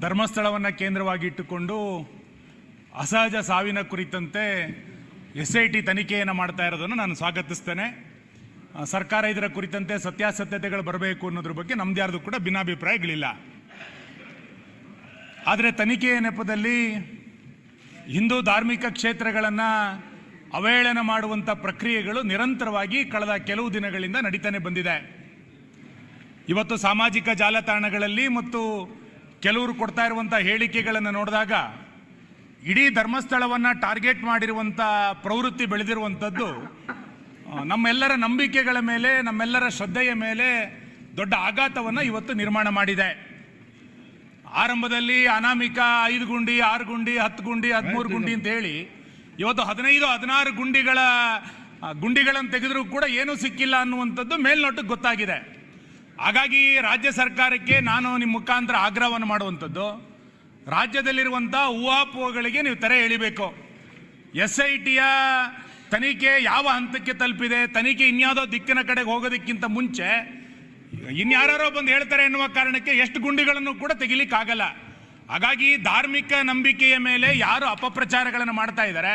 ಧರ್ಮಸ್ಥಳವನ್ನು ಕೇಂದ್ರವಾಗಿ ಇಟ್ಟುಕೊಂಡು ಅಸಹಜ ಸಾವಿನ ಕುರಿತಂತೆ ಎಸ್ ಐ ಟಿ ತನಿಖೆಯನ್ನು ಮಾಡ್ತಾ ಇರೋದನ್ನು ನಾನು ಸ್ವಾಗತಿಸ್ತೇನೆ. ಸರ್ಕಾರ ಇದರ ಕುರಿತಂತೆ ಸತ್ಯಾಸತ್ಯತೆಗಳು ಬರಬೇಕು ಅನ್ನೋದ್ರ ಬಗ್ಗೆ ನಮ್ದು ಯಾರ್ದು ಕೂಡ ಭಿನ್ನಾಭಿಪ್ರಾಯಗಳಿಲ್ಲ. ಆದರೆ ತನಿಖೆಯ ನೆಪದಲ್ಲಿ ಹಿಂದೂ ಧಾರ್ಮಿಕ ಕ್ಷೇತ್ರಗಳನ್ನು ಅವಹೇಳನ ಮಾಡುವಂಥ ಪ್ರಕ್ರಿಯೆಗಳು ನಿರಂತರವಾಗಿ ಕಳೆದ ಕೆಲವು ದಿನಗಳಿಂದ ನಡೀತಾನೆ ಬಂದಿದೆ. ಇವತ್ತು ಸಾಮಾಜಿಕ ಜಾಲತಾಣಗಳಲ್ಲಿ ಮತ್ತು ಕೆಲವರು ಕೊಡ್ತಾ ಇರುವಂಥ ಹೇಳಿಕೆಗಳನ್ನು ನೋಡಿದಾಗ ಇಡೀ ಧರ್ಮಸ್ಥಳವನ್ನು ಟಾರ್ಗೆಟ್ ಮಾಡಿರುವಂಥ ಪ್ರವೃತ್ತಿ ಬೆಳೆದಿರುವಂಥದ್ದು ನಮ್ಮೆಲ್ಲರ ನಂಬಿಕೆಗಳ ಮೇಲೆ, ನಮ್ಮೆಲ್ಲರ ಶ್ರದ್ಧೆಯ ಮೇಲೆ ದೊಡ್ಡ ಆಘಾತವನ್ನು ಇವತ್ತು ನಿರ್ಮಾಣ ಮಾಡಿದೆ. ಆರಂಭದಲ್ಲಿ ಅನಾಮಿಕ ಐದು ಗುಂಡಿ, ಆರು ಗುಂಡಿ, ಹತ್ತು ಗುಂಡಿ, ಹದಿಮೂರು ಗುಂಡಿ ಅಂತ ಹೇಳಿ, ಇವತ್ತು ಹದಿನೈದು, ಹದಿನಾರು ಗುಂಡಿಗಳ ಗುಂಡಿಗಳನ್ನು ತೆಗೆದರೂ ಕೂಡ ಏನೂ ಸಿಕ್ಕಿಲ್ಲ ಅನ್ನುವಂಥದ್ದು ಮೇಲ್ನೋಟಕ್ಕೆ ಗೊತ್ತಾಗಿದೆ. ಹಾಗಾಗಿ ರಾಜ್ಯ ಸರ್ಕಾರಕ್ಕೆ ನಾನು ನಿಮ್ಮ ಮುಖಾಂತರ ಆಗ್ರಹವನ್ನು ಮಾಡುವಂಥದ್ದು, ರಾಜ್ಯದಲ್ಲಿರುವಂಥ ಊಹಾಪೋಹಗಳಿಗೆ ನೀವು ತೆರೆ ಎಳಿಬೇಕು. ಎಸ್ ಐ ಟಿಯ ತನಿಖೆ ಯಾವ ಹಂತಕ್ಕೆ ತಲುಪಿದೆ, ತನಿಖೆ ಇನ್ಯಾವುದೋ ದಿಕ್ಕಿನ ಕಡೆಗೆ ಹೋಗೋದಕ್ಕಿಂತ ಮುಂಚೆ ಇನ್ಯಾರೋ ಬಂದು ಹೇಳ್ತಾರೆ ಎನ್ನುವ ಕಾರಣಕ್ಕೆ ಎಷ್ಟು ಗುಂಡಿಗಳನ್ನು ಕೂಡ ತೆಗಿಲಿಕ್ಕಾಗಲ್ಲ. ಹಾಗಾಗಿ ಧಾರ್ಮಿಕ ನಂಬಿಕೆಯ ಮೇಲೆ ಯಾರು ಅಪಪ್ರಚಾರಗಳನ್ನು ಮಾಡ್ತಾ ಇದ್ದಾರೆ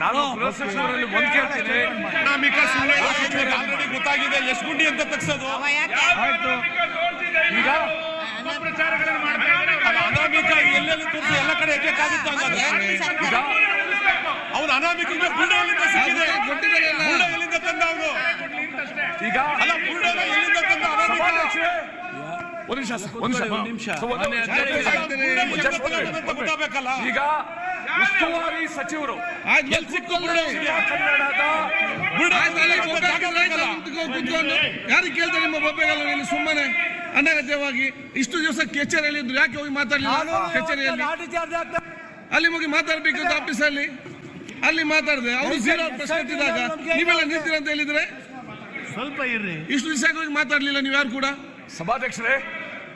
ನಾನು ಗೃಹ ಸಚಿವರಲ್ಲಿ ಒಂದ್ ಕೇಳ್ತೀನಿ ಸಚಿವರು already ಗೊತ್ತಾಗಿದೆ ಎಸ್ ಗುಂಡಿ ಅಂತ ತಗ್ಸೋದು ಈಗ ಅನಾಮಿಕ ಎಲ್ಲೆಲ್ಲಿ ತೋರಿಸಿ ಎಲ್ಲ ಕಡೆ ಎಕ್ಕಾಗುತ್ತೆ ಈಗ ಅವನು ಅನಾಮಿಕ ಬುಡ ಎಲ್ಲಿಂದ ಸಿಕ್ಕಿದೆ. ಬುಡ ತಂದ ಅವನು ಈಗ ಅಲ್ಲ ಬುಡ ಎಲ್ಲಿಂದ ತಂದ ಅನಾಮಿಕ ಒಂದ್ ನಿಮಿಷ ಒಂದು ನಿಮಿಷ. ಈಗ ಉಸ್ತುವಾರಿ ಸಚಿವರು ಯಾರು ಕೇಳ್ತಾರೆ ನಿಮ್ಮ ಬೊಬ್ಬೆಗಲ್ಲ ಇಲ್ಲಿ ಸುಮ್ಮನೆ ಅನಗತ್ಯವಾಗಿ ಇಷ್ಟು ದಿವಸ ಕಚೇರಿಯಲ್ಲಿ ಇದ್ರು. ಯಾಕೆ ಹೋಗಿ ಮಾತಾಡಲಿಲ್ಲ? ಕಚೇರಿಯಲ್ಲಿ ಅಲ್ಲಿ ಹೋಗಿ ಮಾತಾಡ್ಬೇಕಿತ್ತು ಆಫೀಸಲ್ಲಿ ಅಲ್ಲಿ. ಮಾತಾಡಿದೆ. ಅವರು ಜೀರೋ ಪ್ರಶ್ನೆ ಇದ್ದಾಗ ನೀವೆಲ್ಲ ನಿಂತೀರ ಅಂತ ಹೇಳಿದ್ರೆ? ಸ್ವಲ್ಪ ಇರ್ರಿ. ಇಷ್ಟು ದಿವಸ ಹೋಗಿ ಮಾತಾಡ್ಲಿಲ್ಲ ನೀವು ಯಾರು ಕೂಡ? ಸಭಾಧ್ಯಕ್ಷರೇ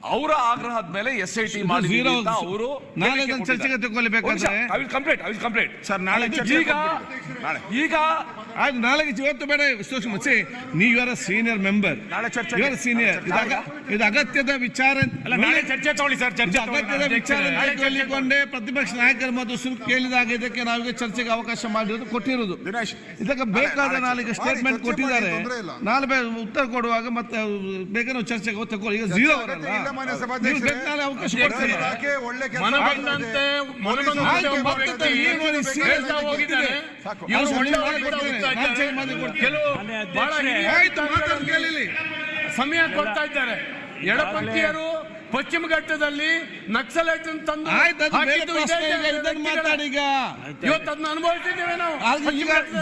ಅವರ ಆಗ್ರಹದ ಮೇಲೆ ಎಸ್ ಐ ಟಿ ಅವರು ನಾಳೆ ಅದನ್ನ ಚರ್ಚೆಗೆ ತಗೊಳ್ಬೇಕಾದ್ರೆ complete I will complete sir ನಾಳೆ ಚರ್ಚೆ ಈಗ ಈಗ ಆಯ್ತು ನಾಳೆ ಇವತ್ತು ಬೇಡ ಸೂಕ್ಷ್ಮ ಸಿ ನೀವು ಇವರ ಸೀನಿಯರ್ ಮೆಂಬರ್ ನಾಳೆ ಚರ್ಚೆ ಇವರ ಸೀನಿಯರ್ ಇದು ಅಗತ್ಯದ ವಿಚಾರ ಅಲ್ಲ ನಾಳೆ ಚರ್ಚೆ ತಗೊಳ್ಳಿ ಸರ್ ಚರ್ಚೆ ಅಗತ್ಯದ ವಿಚಾರ ಕೇಳಿಕೊಂಡೇ ಪ್ರತಿಪಕ್ಷ ನಾಯಕರು ಮತ್ತು ಸುಲ್ ಕೇಳಿದಾಗ ಇದಕ್ಕೆ ನಾವೀಗ ಚರ್ಚೆಗೆ ಅವಕಾಶ ಮಾಡಿರೋದು ಕೊಟ್ಟಿರೋದು. ಇದಕ್ಕೆ ಬೇಕಾದ ನಾಳೆ ಸ್ಟೇಟ್ಮೆಂಟ್ ಕೊಟ್ಟಿದ್ದಾರೆ. ನಾಲ್ಕು ನಾಳೆ ಉತ್ತರ ಕೊಡುವಾಗ ಮತ್ತೆ ಬೇಕಾದ್ರೆ ಚರ್ಚೆಗೆ ತಗೊಳ್ಳಿ ಈಗ ಜೀರೋ ಅವರಲ್ಲ. ಅವಕಾಶ. ಕೆಲವು ಬಹಳ ಸಮಯ ಕೊಡ್ತಾ ಇದ್ದಾರೆ. ಎಡಪಂಥೀಯರು ಪಶ್ಚಿಮ ಘಟ್ಟದಲ್ಲಿ ನಕ್ಸಲೈಟ್ ತಂದು ಇವತ್ತು ಅದನ್ನ ಅನುಭವಿಸಿದ್ದೇವೆ ನಾವು.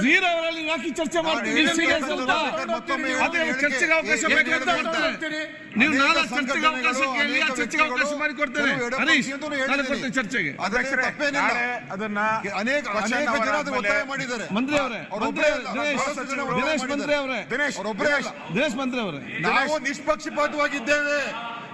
ಝೀರೋ ಅವರಲ್ಲಿ ಯಾಕೆ ಚರ್ಚೆ ಮಾಡ್ತೀವಿ. ಚರ್ಚೆಗೆ ಅವಕಾಶ. ನೀವು ಅನೇಕ ನಾಳೆ ಚರ್ಚೆಗೆ ಅವಕಾಶ ಕೇಳಿ ಚರ್ಚೆಗೆ ಅವಕಾಶ ಮಾಡಿ ಕೊಡ್ತೇನೆ. ಹರೀಶ್ ಅಂತಲೂ ಕೊಡ್ತೇನೆ ಚರ್ಚೆಗೆ. ಅದನ್ನ ಅನೇಕ ಅನೇಕ ಜನ ಒತ್ತಾಯ ಮಾಡಿದ್ದಾರೆ. ಮಂತ್ರಿ ಅವರೇ ಮಂತ್ರಿ ದಿನೇಶ್ ಮಂತ್ರಿ. ಅವರೇ. ದಿನೇಶ್ ಮಂತ್ರಿ ಅವರೇ. ನಾವು ನಿಷ್ಪಕ್ಷಪಾತವಾಗಿದ್ದೇವೆ.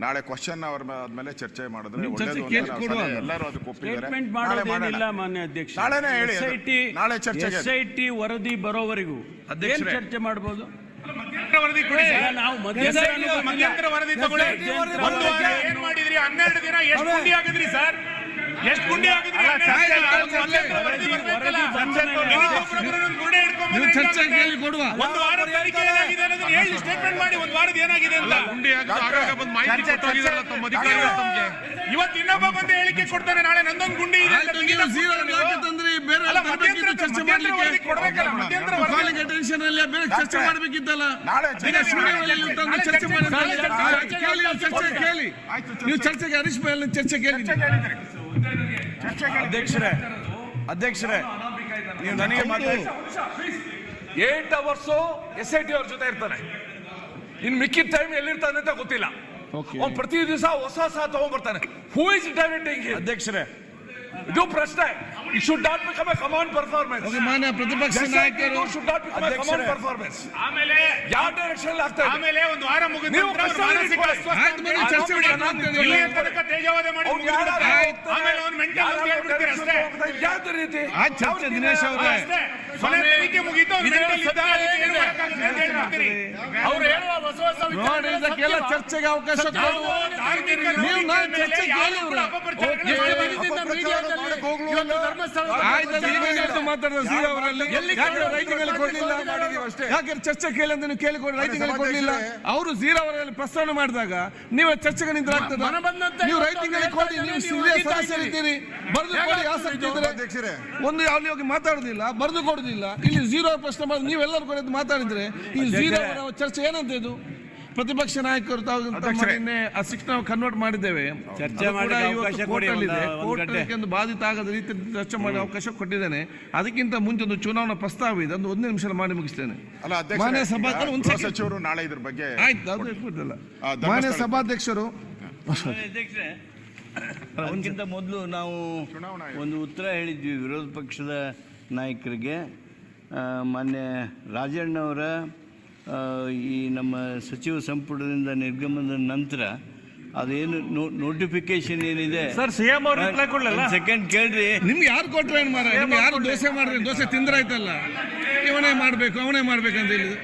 ನಾಳೆ ಕ್ವಶನ್ ಅವ್ರ ಆದ್ಮೇಲೆ ಚರ್ಚೆ ಮಾಡಿದ್ರೆ ಒಳ್ಳೇದು ಅಂತ ನಾವು. ಎಲ್ಲರೂ ಅದಕ್ಕೆ ಒಪ್ಪಿದ್ದಾರೆ ಸ್ಟೇಟ್ಮೆಂಟ್ ನಾಳೆ ಮಾಡೋದೇನಿಲ್ಲ ಮಾಡೋಣ. ಮಾನ್ಯ ಅಧ್ಯಕ್ಷ ನಾಳೆನೇ ಹೇಳಿ ಎಸ್ ಐ ಟಿ ನಾಳೆ ಚರ್ಚೆಗೆ. ಎಸ್ ಐ ಟಿ ವರದಿ ಬರೋವರೆಗೂ ಏನ್ ಅಧ್ಯಕ್ಷರೇ. ಚರ್ಚೆ ಮಾಡಬಹುದು ಮಧ್ಯಂತರ ವರದಿ ಕೊಡಿ ಸರ್. ನಾವು ಮಧ್ಯಂತರ SIT ಮಧ್ಯಂತರ ವರದಿ ತಗೊಳ್ಳಿ ಮಧ್ಯಂತರ ಒಂದು ವಾರ ವರದಿ- ಏನ್ ಮಾಡಿದ್ರಿ ಹನ್ನೆರಡು ದಿನ ಎಷ್ಟು ಗುಂಡಿ ಆಗಿದ್ರಿ ಸರ್ ಎಷ್ಟು ಗುಂಡಿ ಗುಂಡೆ ನೀವು ಚರ್ಚೆ ಕೇಳಿ ಕೊಡುವ. ಒಂದು ವಾರ ತನಿಖೆ ಏನಾಗಿದೆ ಅನ್ನೋದನ್ನ ಹೇಳಿ ಸ್ಟೇಟ್ಮೆಂಟ್ ಮಾಡಿ ಒಂದು ವಾರದ ಏನಾಗಿದೆ ಅಂತ. ಇವತ್ತು ಇನ್ನೊಬ್ಬ ಬಂದು ಹೇಳಿಕೆ ಕೊಡ್ತಾನೆ ನಾಳೆ ನಂದೊಂದು ಗುಂಡಿ ಇದೆ ಅಂತ ತಂದ್ರಿ ಬೇರೆ ಚರ್ಚೆ ಮಧ್ಯಂತರ ಮಾಡ್ಲಿಕ್ಕೆ ಕೊಡ್ಬೇಕಲ್ಲ ಮಧ್ಯಂತರ ವರದಿ ಕಾಲಿಂಗ್ ಅಟೆನ್ಷನ್ ಅಲ್ಲಿ ಬೇರೆ ಚರ್ಚೆ ಮಾಡಬೇಕಿದ್ದಲ್ಲ ಮಾಡಿ ಚರ್ಚೆ- ಕೇಳಿ ನೀವು ಚರ್ಚೆ ಕೇಳಿ. ನೀವು ಚರ್ಚೆಗೆ ಹರೀಶ್ ಮೇಲೆ ಚರ್ಚೆ ಕೇಳಿ ಅಧ್ಯಕ್ಷರೇ ಅಧ್ಯಕ್ಷರೇ ನೀವು ನನಗೆ ಮಾತಾಡಿ eight hours S I T ಅವ್ರ ಜೊತೆ ಇರ್ತಾನೆ. ಇನ್ ಮಿಕ್ಕಿದ ಟೈಮ್ ಎಲ್ಲಿರ್ತಾನೆ ಅಂತ ಗೊತ್ತಿಲ್ಲ. ಅವ್ನು ಪ್ರತಿ ದಿವಸ ಹೊಸ ಹೊಸ ತಗೊಂಡ್ಬರ್ತಾನೆ. ಹೂ ಇಸ್ ಡೈರೆಕ್ಟಿಂಗ್ ಅಧ್ಯಕ್ಷರೇ. ಇದು ಪ್ರಶ್ನೆ. It should not become a command performance okay ಮಾನ್ಯ ಪ್ರತಿಪಕ್ಷ ನಾಯಕರು should not become a command performance ಆಮೇಲೆ ಯಾವ ಡೈರೆಕ್ಷನ್ ಆಗ್ತಾ ಇದೆ? ಆಮೇಲೆ ಒಂದು ವಾರ ಮುಗಿದ ನೀವು ನಂತರ ಮಾನಸಿಕ ಇಟ್ಕೊಳ್ಳಿ. ಅಸ್ವಸ್ಥ ಆಯ್ತು, ಬನ್ನಿ, ಅಂತ ಚರ್ಚೆ ಅಂತ ತನಕ ತೇಜವಾದ ಮಾಡಿ ಅವ್ನು no. ಯಾವ್ದು ರೀತಿ ದಿನೇಶ್ ಅವರೇ. ಹೇಳುವ ಹೊಸ ಹೊಸ ನೋಡಿ ಇದಕ್ಕೆಲ್ಲ ಚರ್ಚೆಗೆ ಅವಕಾಶ ನಾವು ನಾನು ಚರ್ಚೆ ಕೇಳಿ ಆಯ್ತು ಮಾತಾಡಿದ ಅವರಲ್ಲಿ ಕೊಡ್ಲಿಲ್ಲ. ಯಾಕೆ ಚರ್ಚೆ ಅಂತ ನೀವು ಕೇಳಿಕೊಂಡು ಕೊಡ್ಲಿಲ್ಲ. ಅವರು ಝೀರೋ ಅವರಲ್ಲಿ ಪ್ರಸ್ತಾವನೆ ಮಾಡಿದಾಗ ನೀವು ಚರ್ಚೆಗೆ ನಿಂತಾಗ್ತದೆ ನೀವು ಇವತ್ತು ರೈಟಿಂಗ್ ಅಲ್ಲಿ ಅವ್ರು ಕೊಡಿ ನೀವು ಸದಸ್ಯರಿದ್ದೀರಿ. ಬರೆದು ಕೊಡಿ ಆಸಕ್ತಿ ಒಂದು ಅಲ್ಲಿ ಹೋಗಿ ಮಾತಾಡುದಿಲ್ಲ ಬರೆದು ಕೊಡುದಿಲ್ಲ. ಇಲ್ಲಿ ಜೀರೋ ಪ್ರಶ್ನೆ ಮಾಡಿ ನೀವೆಲ್ಲರೂ ಕೂಡ ಮಾತಾಡಿದ್ರೆ ಈ ಜೀರೋ ಚರ್ಚೆ ಏನಂತ ಇದು? ಪ್ರತಿಪಕ್ಷ ನಾಯಕರು ತಾವು ನಿನ್ನೆ ಆ ಶಿಕ್ಷಣ ಕನ್ವರ್ಟ್ ಮಾಡಿದ್ದೇವೆ. ಬಾಧಿತ ಆಗದ ರೀತಿ ಚರ್ಚೆ ಮಾಡಿ ಅವಕಾಶ ಕೊಟ್ಟಿದ್ದೇನೆ. ಅದಕ್ಕಿಂತ ಮುಂಚೆ ಒಂದು ಚುನಾವಣಾ ಪ್ರಸ್ತಾವ ಇದೆ. ಒಂದು ಒಂದು ನಿಮಿಷ ಮಾಡಿ ಮುಗಿಸ್ತೇನೆ. ಅಲ್ಲ ಮಾನ್ಯ ಸಭಾಧ್ಯಕ್ಷರು ನಾಳೆ ಇದ್ರ ಬಗ್ಗೆ ಆಯ್ತು ಮಾನ್ಯ ಸಭಾಧ್ಯಕ್ಷರು. ಅದಕ್ಕಿಂತ ಮೊದಲು ನಾವು ಒಂದು ಉತ್ತರ ಹೇಳಿದ್ವಿ. ವಿರೋಧ ಪಕ್ಷದ ನಾಯಕರಿಗೆ. ಮೊನ್ನೆ ಮಾನ್ಯ ರಾಜಣ್ಣವರ ಈ ನಮ್ಮ ಸಚಿವ ಸಂಪುಟದಿಂದ ನಿರ್ಗಮನದ ನಂತರ ಅದೇನು ನೋಟಿಫಿಕೇಶನ್ ಏನಿದೆ? ಸರ್ ಸಿಎಂ ಅವರು ರಿಪ್ಲೈ ಕೊಡಲ್ಲ ಸೆಕೆಂಡ್ ಕೇಳ್ರಿ. ನಿಮ್ಗೆ ಯಾರು ಕೊಟ್ರೆ ಏನು ಮಾರ ನಿಮ್ಗೆ ಯಾರು ದೋಸೆ ಮಾಡ್ರಿ ದೋಸೆ ತಿಂದ್ರಾಯ್ತಲ್ಲ ಇವನೇ ಮಾಡಬೇಕು ಅವನೇ ಮಾಡ್ಬೇಕಂತ ಹೇಳಿದ್ರು.